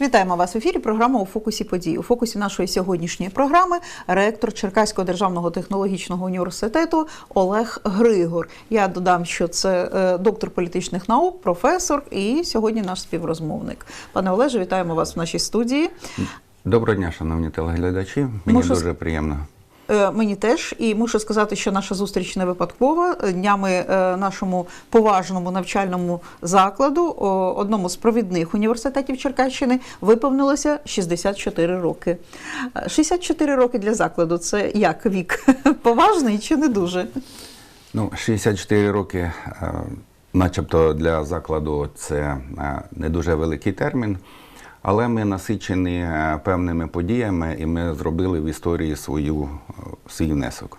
Вітаємо вас в ефірі. Програма у фокусі подій. У фокусі нашої сьогоднішньої програми ректор Черкаського державного технологічного університету Олег Григор. Я додам, що це е, доктор політичних наук, професор і сьогодні наш співрозмовник. Пане Олеже, вітаємо вас в нашій студії. Доброго дня, шановні телеглядачі. Мені Можу... дуже приємно. Е, Мені теж і мушу сказати, що наша зустріч не випадкова. Днями е, нашому поважному навчальному закладу, одному з провідних університетів Черкащини, виповнилося 64 роки. Е, 64 роки для закладу це як вік? Поважний чи не дуже? Ну, 64 роки, е, начебто для закладу, це е, не дуже великий термін, але ми насичені е, певними подіями, і ми зробили в історії свою, е, свій внесок.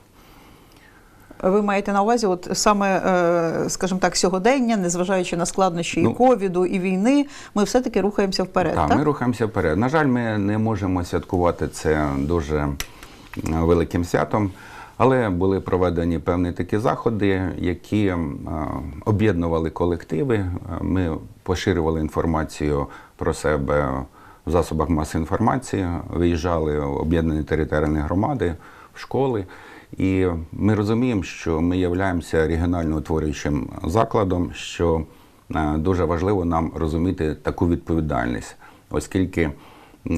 Ви маєте на увазі, от саме, е, скажімо так, сьогодення, незважаючи на складнощі і Ну, ковіду, і війни, ми все-таки рухаємося вперед. Так, Так, ми рухаємося вперед. На жаль, ми не можемо святкувати це дуже великим святом, але були проведені певні такі заходи, які об'єднували колективи. Ми поширювали інформацію про себе в засобах масової інформації, виїжджали в об'єднані територіальні громади, в школи. І ми розуміємо, що ми являємося регіонально утворюючим закладом, що е, дуже важливо нам розуміти таку відповідальність, оскільки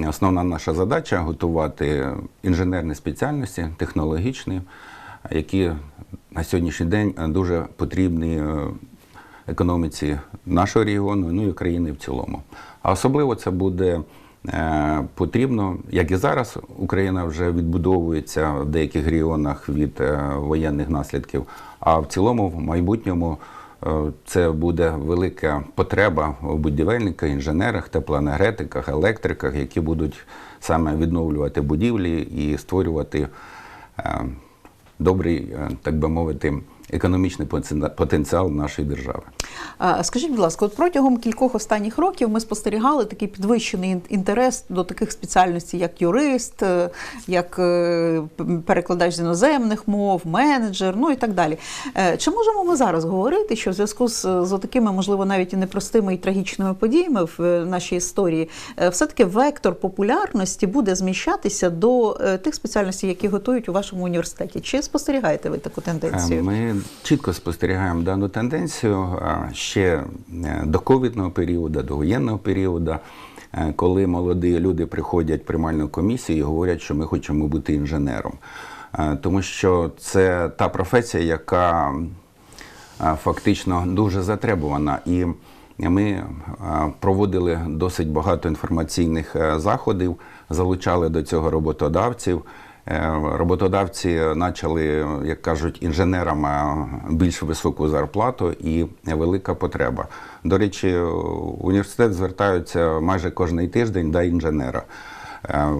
основна наша задача готувати інженерні спеціальності, технологічні, які на сьогоднішній день дуже потрібні е, економіці нашого регіону, ну і країни в цілому. А особливо це буде е, потрібно, як і зараз Україна вже відбудовується в деяких регіонах від е, воєнних наслідків. А в цілому, в майбутньому, е, це буде велика потреба в будівельниках, інженерах, теплоенергетиках, електриках, які будуть саме відновлювати будівлі і створювати добрий, так би мовити, економічний потен- потенціал нашої держави. Скажіть, будь ласка, от протягом кількох останніх років ми спостерігали такий підвищений інтерес до таких спеціальностей, як юрист, е, як е, перекладач з іноземних мов, менеджер, ну і так далі. Е, Чи можемо ми зараз говорити, що в зв'язку з, з такими, можливо, навіть і непростими і трагічними подіями в нашій історії, все-таки вектор популярності буде зміщатися до тих спеціальностей, які готують у вашому університеті? Чи спостерігаєте ви таку тенденцію? Е, Чітко спостерігаємо дану тенденцію ще е, до ковідного періоду, до воєнного періоду, е, коли молоді люди приходять в приймальну комісію і говорять, що ми хочемо бути інженером. Е, Тому що це та професія, яка фактично дуже затребувана. І ми проводили досить багато інформаційних заходів, залучали до цього роботодавців. Е, Роботодавці почали, як кажуть, інженерам е, більш високу зарплату і велика потреба. До речі, університет звертаються майже кожний тиждень до інженера. Е,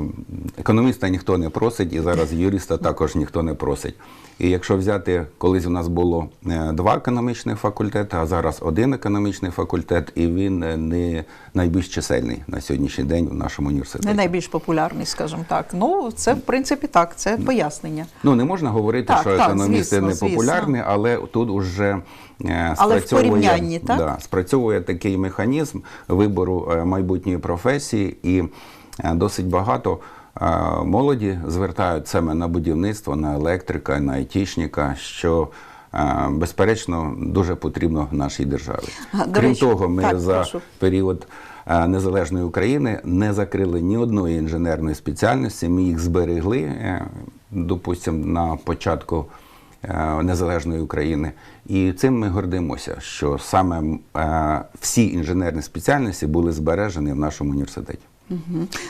Економіста ніхто не просить, і зараз юриста також ніхто не просить. І якщо взяти, колись у нас було е, два економічних факультети, а зараз один економічний факультет, і він е, не найбільш чисельний на сьогоднішній день в нашому університеті. Не найбільш популярний, скажімо так. Ну, це в принципі так, це пояснення. Ну не можна говорити, Так, що так, економісти звісно, не звісно. популярні, але тут уже Але в порівнянні, так? Да, спрацьовує такий механізм вибору майбутньої професії, і досить багато е, молоді звертають саме на будівництво, на електрика, на айтішника, що е, Безперечно, дуже потрібно нашій державі. До Крім речі, того, ми так, за прошу. період е, незалежної України не закрили ні одної інженерної спеціальності. Ми їх зберегли, е, допустимо, на початку е, незалежної України. І цим ми гордимося, що саме е, всі інженерні спеціальності були збережені в нашому університеті.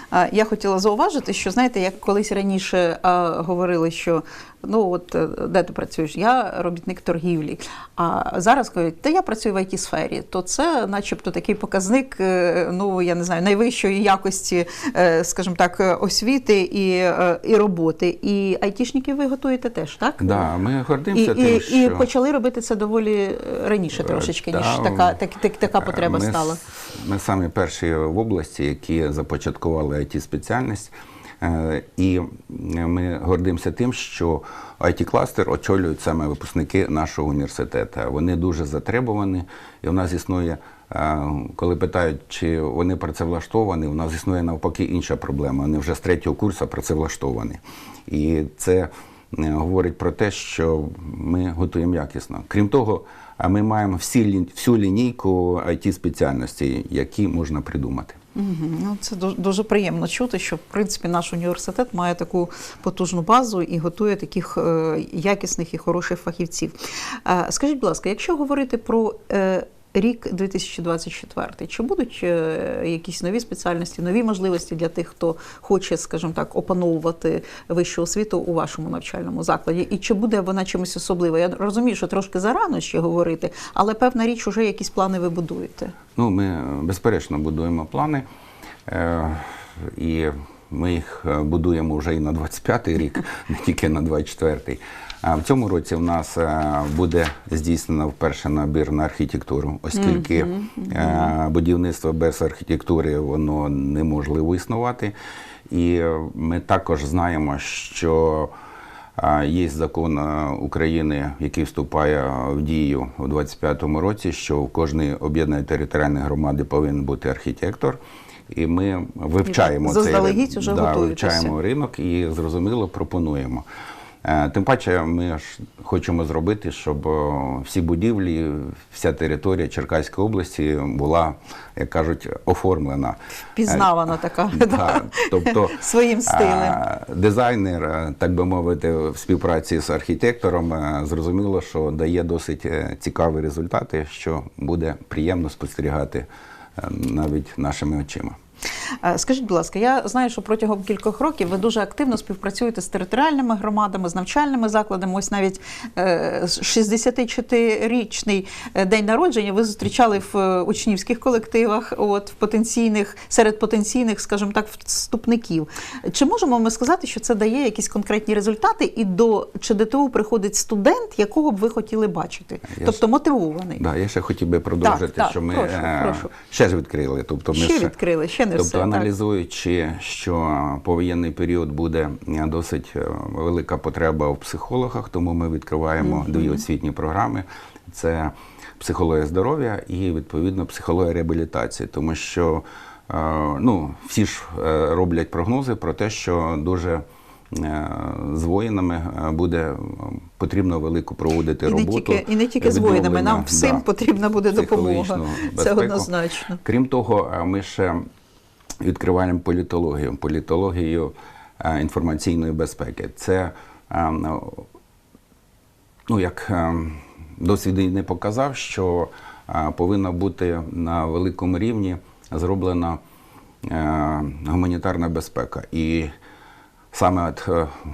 А, Я хотіла зауважити, що знаєте, як колись раніше а, говорили, що ну от е, де ти працюєш? Я робітник торгівлі. А зараз кажуть, та я працюю в it сфері то це, начебто, такий показник, е, ну я не знаю, найвищої якості, е, скажімо так, освіти і, і роботи. І айтішників ви готуєте теж, так? Да, ми І, гордимося тим, і, що і почали робити це доволі раніше трошечки, ніж Та, така, так, так, така потреба ми, стала. Ми самі перші в області, які започаткували it спеціальність. Е, І ми гордимося тим, що it кластер очолюють саме випускники нашого університету. Вони дуже затребувані, і у нас існує е, коли питають, чи вони працевлаштовані, у нас існує навпаки інша проблема. Вони вже з третього курсу працевлаштовані. І це е, говорить про те, що ми готуємо якісно. Крім того, ми маємо всі, всю лінійку it спеціальностей, які можна придумати. Ну, це дуже, дуже приємно чути, що в принципі наш університет має таку потужну базу і готує таких е, якісних і хороших фахівців. Е, скажіть, будь ласка, якщо говорити про е, рік 2024, чи будуть е, якісь нові спеціальності, нові можливості для тих, хто хоче, скажімо так, опановувати вищу освіту у вашому навчальному закладі? І чи буде вона чимось особливою? Я розумію, що трошки зарано ще говорити, але певна річ, уже якісь плани ви будуєте. Ну, ми безперечно будуємо плани, е, і ми їх е, будуємо вже і на 25-й рік, не тільки на 24-й. А в цьому році в нас е, буде здійснено вперше набір на архітектуру, оскільки е, будівництво без архітектури воно неможливо існувати. І ми також знаємо, що Є закон е, України, який вступає в дію у 25-му році, що в кожній об'єднаної територіальної громади повинен бути архітектор. І ми вивчаємо цей заздалегідь рин- уже да, вивчаємо ринок і зрозуміло пропонуємо. Е, Тим паче, ми ж хочемо зробити, щоб е, всі будівлі, вся територія Черкаської області була, як кажуть, оформлена. Пізнавана така Да, тобто своїм стилем. Дизайнер, е, так би мовити, в співпраці з архітектором е, зрозуміло, що дає досить е, цікаві результати, що буде приємно спостерігати е, навіть нашими очима. Е, Скажіть, будь лака, я знаю, що протягом кількох років ви дуже активно співпрацюєте з територіальними громадами, з навчальними закладами. Ось навіть е, 64-річний е, день народження ви зустрічали в е, учнівських колективах, от в потенційних серед потенційних, скажімо так, вступників. Чи можемо ми сказати, що це дає якісь конкретні результати, і до ЧДТУ приходить студент, якого б ви хотіли бачити, Я тобто мотивований? Да, я ще хотів би продовжити, так, що ми прошу, е, прошу. ще ж відкрили. Тобто ми Ще відкрили, ще не тобто, все. аналізуючи, що повоєнний період буде е, досить е, велика потреба в психологах, тому ми відкриваємо дві освітні програми: це психологія здоров'я і відповідно психологія реабілітації, тому що е, ну, всі ж роблять прогнози про те, що дуже з воїнами буде потрібно велику проводити І не роботу. тільки, і не тільки з воїнами, нам всім да, потрібна буде допомога. Це однозначно. Крім того, ми ще відкриваємо політологію, політологію е, інформаційної безпеки. Це е, ну, як е, досвід війни показав, що е, повинна бути на великому рівні зроблена е, гуманітарна безпека. І саме от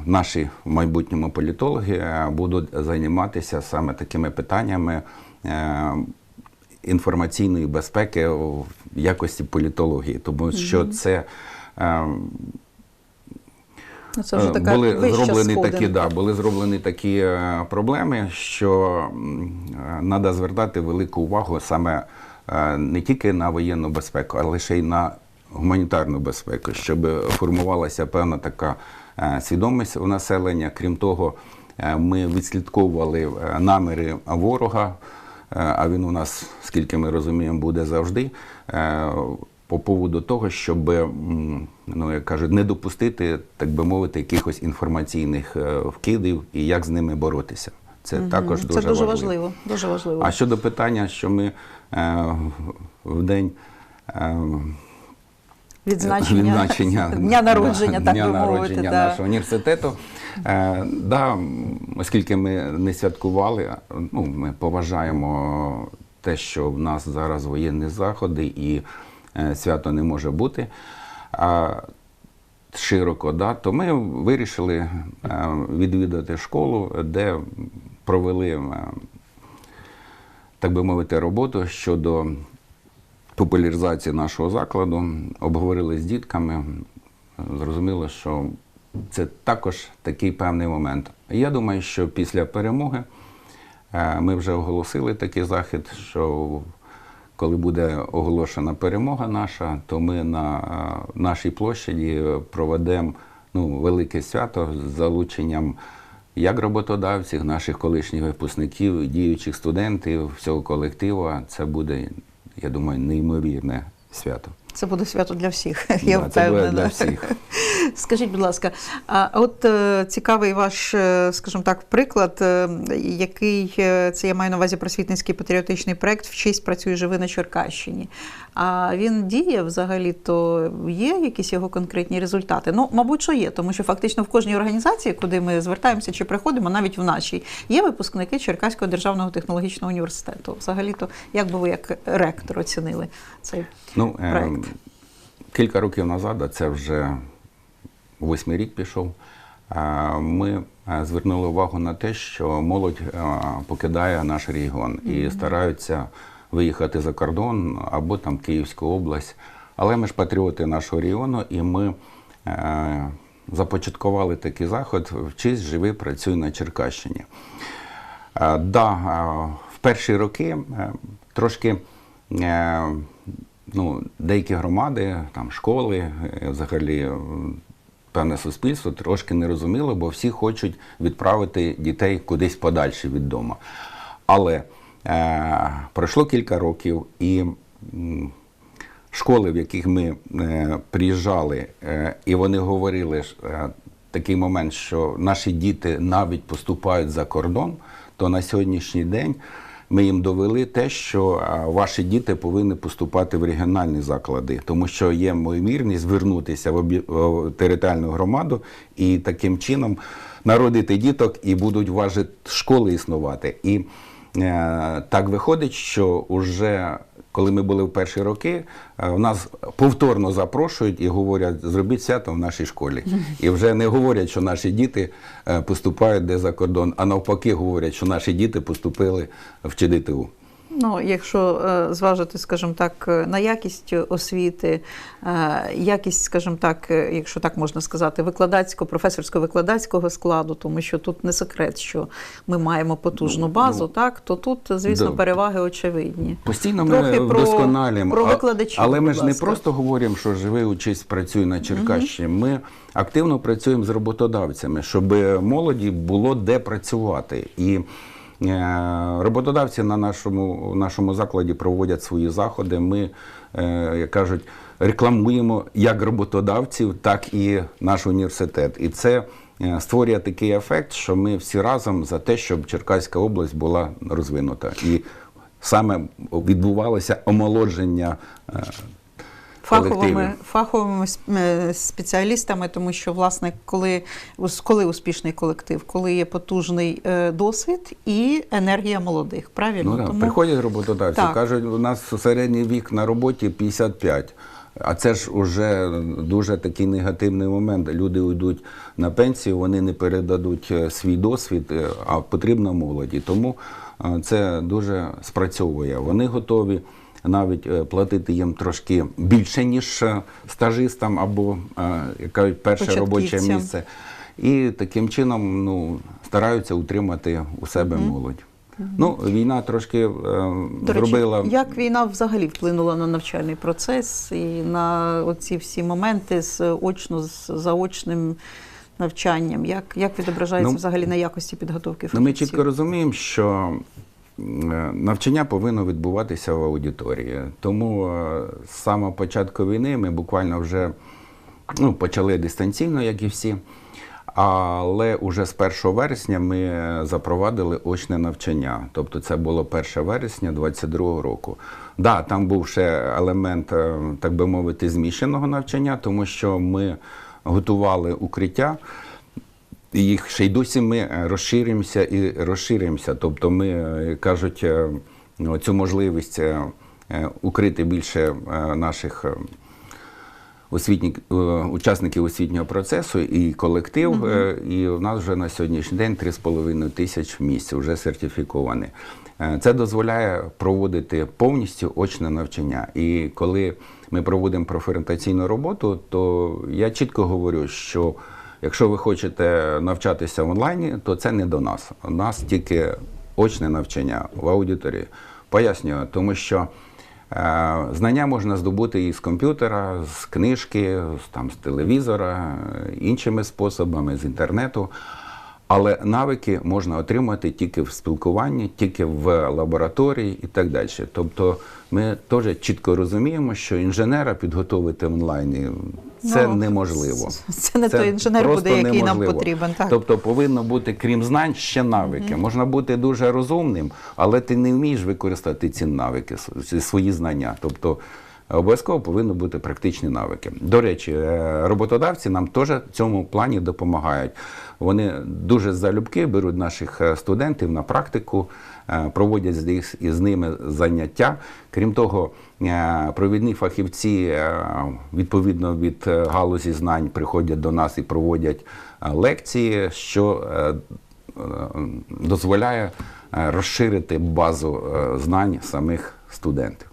наші в майбутньому політологи будуть займатися саме такими питаннями. Інформаційної безпеки в якості політології, тому що це е, Ну, Це вже Е, така були зроблені такі, да, були зроблені такі е, проблеми, що треба звертати велику увагу саме не тільки на воєнну безпеку, а лише й на гуманітарну безпеку, щоб формувалася певна така свідомість у населення. Крім того, ми відслідковували наміри ворога. Е, А він у нас, скільки ми розуміємо, буде завжди. е, По поводу того, щоб ну як кажуть, не допустити, так би мовити, якихось інформаційних е, вкидів і як з ними боротися. Це також Це дуже, дуже важливо. важливо. Дуже важливо. А щодо питання, що ми е, в день е, відзначення, відзначення дня народження, так дня би народження. Да. нашого університету. Е, да, оскільки ми не святкували, ну, ми поважаємо те, що в нас зараз воєнні заходи і е, свято не може бути. А, широко, да, то ми вирішили е, відвідати школу, де провели, е, так би мовити, роботу щодо популяризації нашого закладу, обговорили з дітками. Зрозуміло, що це також такий певний момент. Я думаю, що після перемоги е, ми вже оголосили такий захід, що коли буде оголошена перемога наша, то ми на е, нашій площаді проведемо ну, велике свято з залученням як роботодавців, наших колишніх випускників, діючих студентів, всього колективу. Це буде я думаю, неймовірне свято. Це буде свято для всіх, я Да, це буде для всіх. Скажіть, будь ласка, а от е, цікавий ваш, е, скажімо так, приклад, е, який це я маю на увазі просвітницький патріотичний проект Вчись працює живи на Черкащині. А він діє взагалі, то є якісь його конкретні результати? Ну, мабуть, що є, тому що фактично в кожній організації, куди ми звертаємося чи приходимо, навіть в нашій, є випускники Черкаського державного технологічного університету. Взагалі, то як би ви як ректор оцінили цей Ну, е, кілька років назад, а це вже восьмий рік пішов. Ми звернули увагу на те, що молодь покидає наш регіон і стараються виїхати за кордон або там Київську область. Але ми ж патріоти нашого регіону, і ми започаткували такий заход Вчись, живи, працюй на Черкащині. Да, в перші роки е, трошки е, ну, деякі громади, там, школи, е, взагалі певне суспільство трошки не розуміло, бо всі хочуть відправити дітей кудись подальше від дому. Але е, пройшло кілька років і. Школи, в яких ми е, приїжджали, е, і вони говорили е, такий момент, що наші діти навіть поступають за кордон, то на сьогоднішній день ми їм довели те, що ваші діти повинні поступати в регіональні заклади, тому що є ймовірність звернутися в територіальну громаду і таким чином народити діток, і будуть ваші школи існувати. І е, так виходить, що вже коли ми були в перші роки, е, в нас повторно запрошують і говорять, зробіть свято в нашій школі. І вже не говорять, що наші діти е, поступають де за кордон, а навпаки говорять, що наші діти поступили в ЧДТУ. Ну, якщо е, зважити, скажімо так, е, на якість освіти, е, якість, скажімо так, якщо так можна сказати, викладацького, професорсько-викладацького складу, тому що тут не секрет, що ми маємо потужну базу, так, то тут, звісно, Ну, да. переваги очевидні. Постійно ми Трохи про- вдосконалюємо. про А- викладачів, Але ми ж не просто говоримо, що живи, учись, працюй на Черкащині. Ми активно працюємо з роботодавцями, щоб молоді було де працювати. І роботодавці на нашому, нашому закладі проводять свої заходи. Ми, е, як кажуть, рекламуємо як роботодавців, так і наш університет. І це е, створює такий ефект, що ми всі разом за те, щоб Черкаська область була розвинута. І саме відбувалося омолодження е, Фаховими, фаховими спеціалістами, тому що, власне, коли, коли успішний колектив, коли є потужний е, досвід і енергія молодих. Правильно? Ну, да. Приходять роботодавці, Так. кажуть, у нас середній вік на роботі 55. А це ж уже дуже такий негативний момент. Люди йдуть на пенсію, вони не передадуть е, свій досвід, е, а потрібно молоді. Тому це дуже спрацьовує. Вони готові навіть е, платити їм трошки більше, ніж е, стажистам або е, як кажуть, перше робоче місце. І таким чином ну, стараються утримати у себе молодь. Ну, війна трошки е, До речі, зробила. як війна взагалі вплинула на навчальний процес і на оці всі моменти з очно з заочним навчанням? Як, як відображається Ну, взагалі на якості підготовки Ну, ми чітко розуміємо, що навчання повинно відбуватися в аудиторії. Тому е, з самого початку війни ми буквально вже ну, почали дистанційно, як і всі. Але уже з 1 вересня ми запровадили очне навчання. Тобто це було 1 вересня 2022 року. Да, там був ще елемент, е, так би мовити, змішаного навчання, тому що ми готували укриття. І Їх ще й досі ми е, розширюємося і розширюємося. Тобто ми е, кажуть, е, ну, цю можливість укрити більше наших освітніх е, учасників освітнього процесу і колектив. е, І в нас вже на сьогоднішній день 3,5 тисяч місць вже сертифіковані. Це дозволяє проводити повністю очне навчання. І коли ми проводимо профорієнтаційну роботу, то я чітко говорю, що якщо ви хочете навчатися в онлайні, то це не до нас. У нас тільки очне навчання в аудиторії. Пояснюю, тому що е, знання можна здобути і з комп'ютера, з книжки, з, там, з телевізора, е, іншими способами, з інтернету. Але навики можна отримати тільки в спілкуванні, тільки в лабораторії і так далі. Тобто ми теж чітко розуміємо, що інженера підготовити онлайн це Ну, неможливо. це не той інженер буде, який нам потрібен, так. Тобто повинно бути, крім знань, ще навики. Можна бути дуже розумним, але ти не вмієш використати ці навики, свої знання. Тобто обов'язково повинні бути практичні навики. До речі, е, роботодавці нам теж в цьому плані допомагають. Вони дуже залюбки беруть наших е, студентів на практику, е, проводять із ними заняття. Крім того, провідні фахівці відповідно від галузі знань приходять до нас і проводять лекції, що дозволяє розширити базу знань самих студентів.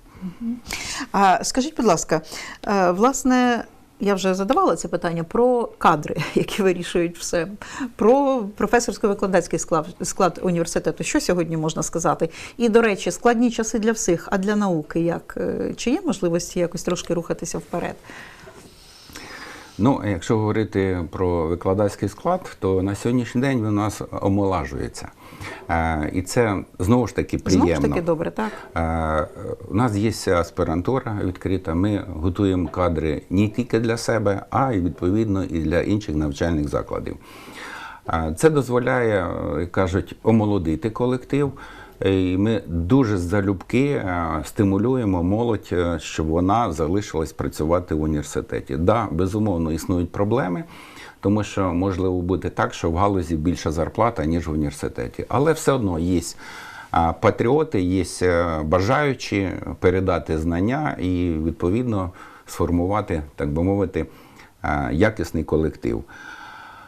А скажіть, будь ласка, е, власне, я вже задавала це питання про кадри, які вирішують все, про професорсько-викладацький склад, склад університету. Що сьогодні можна сказати? І, до речі, складні часи для всіх, а для науки як? Е, Чи є можливості якось трошки рухатися вперед? Ну, якщо говорити про викладацький склад, то на сьогоднішній день він у нас омолажується. Е, і це знову ж таки приємно. Знову ж таки добре, так? Е, У нас є аспірантура відкрита. Ми готуємо кадри не тільки для себе, а й відповідно і для інших навчальних закладів. Е, Це дозволяє, як кажуть, омолодити колектив. І ми дуже залюбки е, стимулюємо молодь, е, щоб вона залишилась працювати в університеті. Да, безумовно, існують проблеми, тому що можливо бути так, що в галузі більша зарплата, ніж в університеті. Але все одно є патріоти, є е, бажаючі передати знання і відповідно сформувати, так би мовити, якісний колектив.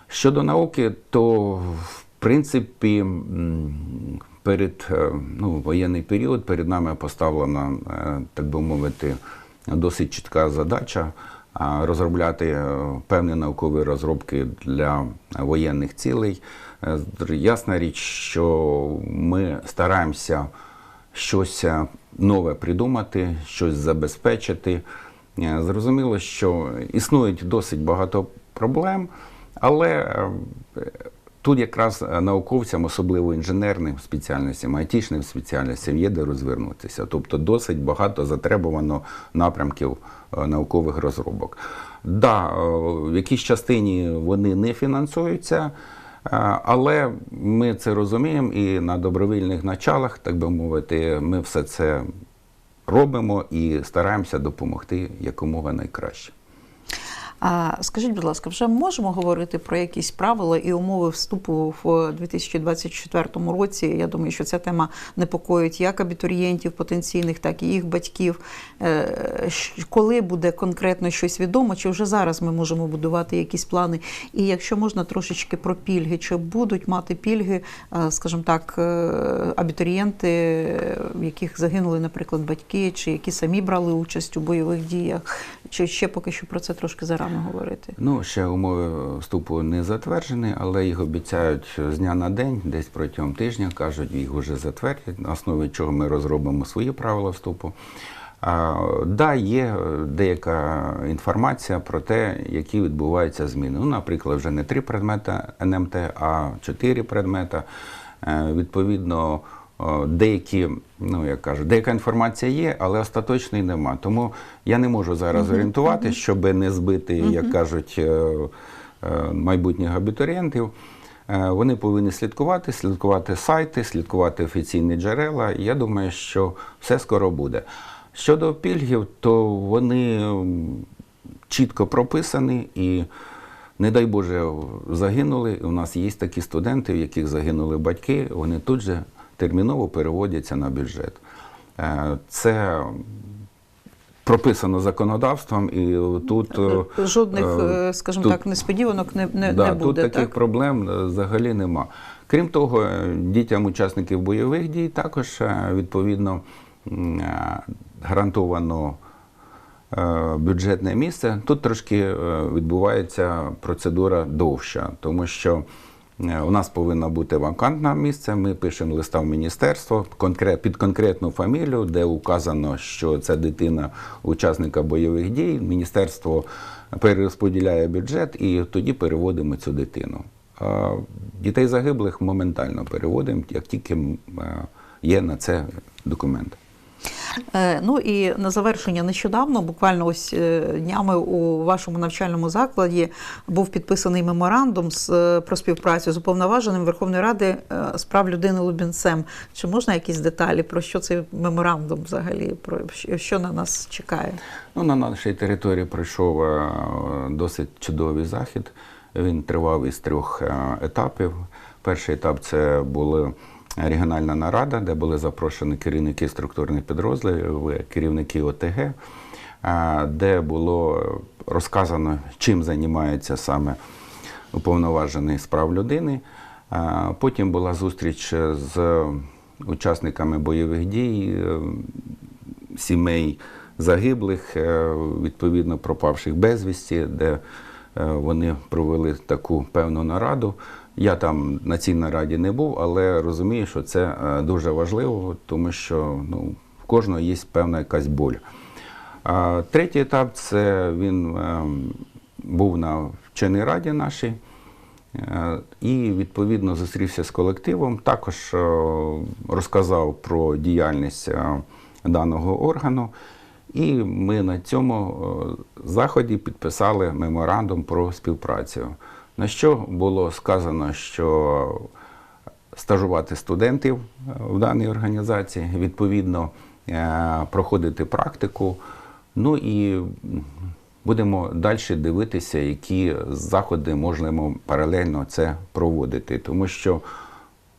Щодо науки, то в принципі перед е, ну, воєнний період перед нами поставлена, е, так би мовити, досить чітка задача розробляти е, певні наукові розробки для воєнних цілей. Ясна річ, що ми стараємося щось нове придумати, щось забезпечити. Зрозуміло, що існують досить багато проблем, але тут якраз е, науковцям, особливо інженерним спеціальностям, айтішним спеціальностям, є де розвернутися. Тобто досить багато затребувано напрямків е, наукових розробок. Да, е, в якійсь частині вони не фінансуються. Але ми це розуміємо і на добровільних началах, так би мовити, ми все це робимо і стараємося допомогти якомога найкраще. А скажіть, будь ласка, вже можемо говорити про якісь правила і умови вступу в 2024 році? Я думаю, що ця тема непокоїть як абітурієнтів потенційних, так і їх батьків. Е, Коли буде конкретно щось відомо, чи вже зараз ми можемо будувати якісь плани? І якщо можна трошечки про пільги, чи будуть мати пільги, е, скажімо так, е, абітурієнти, в яких загинули, наприклад, батьки, чи які самі брали участь у бойових діях, чи ще поки що про це трошки зарано говорити? Ну, ще умови вступу не затверджені, але їх обіцяють з дня на день, десь протягом тижня, кажуть, їх вже затвердять, на основі чого ми розробимо свої правила вступу. А, да, є деяка інформація про те, які відбуваються зміни. Ну, наприклад, вже не три предмети НМТ, а чотири предмети. Е, Відповідно, деякі, ну як кажуть, деяка інформація є, але остаточної нема. Тому я не можу зараз орієнтувати, щоб не збити, як кажуть, е, е, майбутніх абітурієнтів. Е, Вони повинні слідкувати, слідкувати сайти, слідкувати офіційні джерела. І Я думаю, що все скоро буде. Щодо пільгів, то вони чітко прописані і. Не дай Боже, загинули. У нас є такі студенти, в яких загинули батьки, вони тут же терміново переводяться на бюджет. Е, Це прописано законодавством, і тут е, Жодних, е, е, скажімо тут- так, несподіванок не, не, да, не буде. Тут таких так? проблем взагалі нема. Крім того, дітям учасників бойових дій також відповідно гарантовано бюджетне місце. Тут трошки відбувається процедура довша, тому що у нас повинно бути вакантне місце. Ми пишемо листа в міністерство під конкретну фамілію, де указано, що це дитина учасника бойових дій. Міністерство перерозподіляє бюджет і тоді переводимо цю дитину. Дітей загиблих моментально переводимо, як тільки е, є на це документ. Е, Ну і на завершення нещодавно, буквально ось е, днями у вашому навчальному закладі був підписаний меморандум з е, про співпрацю з уповноваженим Верховної Ради з прав людини Лубінцем. Чи можна якісь деталі про що цей меморандум взагалі? Про що- на нас чекає? Ну, на нашій території пройшов досить чудовий захід. Він тривав із трьох етапів. Перший етап це була регіональна нарада, де були запрошені керівники структурних підрозділів, керівники ОТГ, е, де було розказано, чим займається саме уповноважений з прав людини. Е, Потім була зустріч з учасниками бойових дій, е, сімей загиблих, е, відповідно пропавших безвісті, де е, вони провели таку певну нараду. Я там на цій нараді не був, але розумію, що це е, дуже важливо, тому що ну, в кожного є певна якась боль. А третій етап це він е, був на вченій раді нашій. Е, І відповідно зустрівся з колективом. Також розказав про діяльність даного органу. І ми на цьому заході підписали меморандум про співпрацю. На що було сказано, що стажувати студентів е, в даній організації, відповідно е, проходити практику. Ну і будемо далі дивитися, які заходи можемо паралельно це проводити, тому що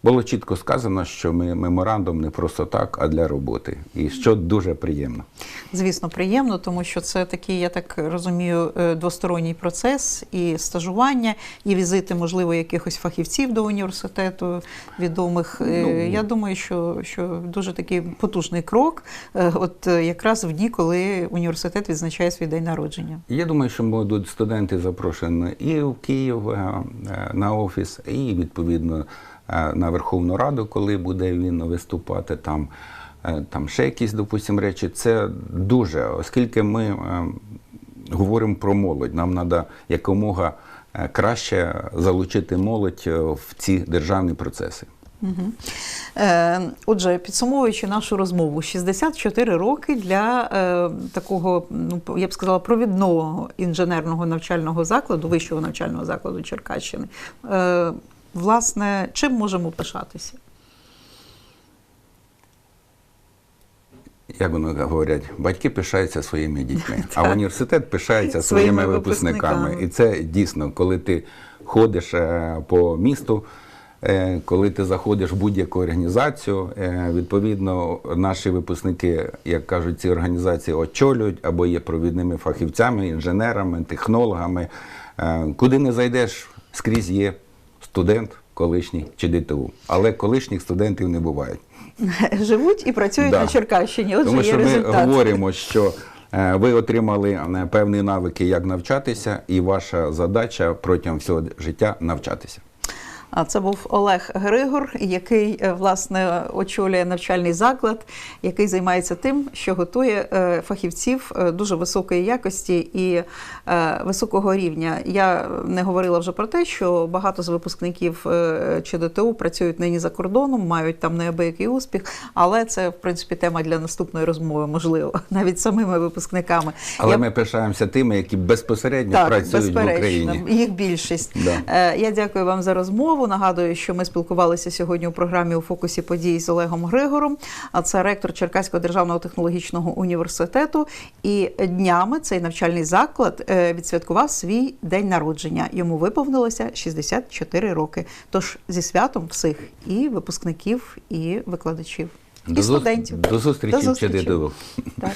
було чітко сказано, що ми меморандум не просто так, а для роботи, і що дуже приємно. Звісно, приємно, тому що це такий, я так розумію, е, двосторонній процес і стажування, і візити, можливо, якихось фахівців до університету відомих. Е, Ну, я думаю, що, що дуже такий потужний крок, е, от якраз в дні, коли університет відзначає свій день народження. Я думаю, що будуть студенти запрошені і в Київ на офіс, і відповідно на Верховну Раду, коли буде він виступати там. Е, Там ще якісь, допустимо, речі. Це дуже, оскільки ми е, говоримо про молодь, нам треба якомога е, краще залучити молодь е, в ці державні процеси. Угу. Е, отже, підсумовуючи нашу розмову, 64 роки для е, такого, ну я б сказала, провідного інженерного навчального закладу, вищого навчального закладу Черкащини. Власне, чим можемо пишатися? Як вони говорять, батьки пишаються своїми дітьми, а університет пишається Своїми своїми випускниками. випускниками. І це дійсно, коли ти ходиш е, по місту, е, коли ти заходиш в будь-яку організацію, е, відповідно, наші випускники, як кажуть, ці організації очолюють або є провідними фахівцями, інженерами, технологами. Куди не зайдеш, скрізь є студент, колишній чи ДТУ. Але колишніх студентів не буває. Живуть і працюють Да. на Черкащині. Отже, Тому є що ми результат. говоримо, що е, ви отримали е, певні навики, як навчатися, і ваша задача протягом всього життя навчатися. А це був Олег Григор, який е, власне очолює навчальний заклад, який займається тим, що готує е, фахівців е, дуже високої якості і високого рівня. Я не говорила вже про те, що багато з випускників е, ЧДТУ працюють нині за кордоном, мають там неабиякий успіх, але це в принципі тема для наступної розмови, можливо, навіть самими випускниками. Але Я ми пишаємося тими, які безпосередньо так, працюють в Україні. їх більшість. Да. Я дякую вам за розмову. Нагадую, що ми спілкувалися сьогодні у програмі у фокусі подій з Олегом Григором. А це ректор Черкаського державного технологічного університету. І днями цей навчальний заклад е, відсвяткував свій день народження. Йому виповнилося 64 роки. Тож зі святом всіх і випускників, і викладачів, і До студентів. До зустрічі До зустрічі. Так.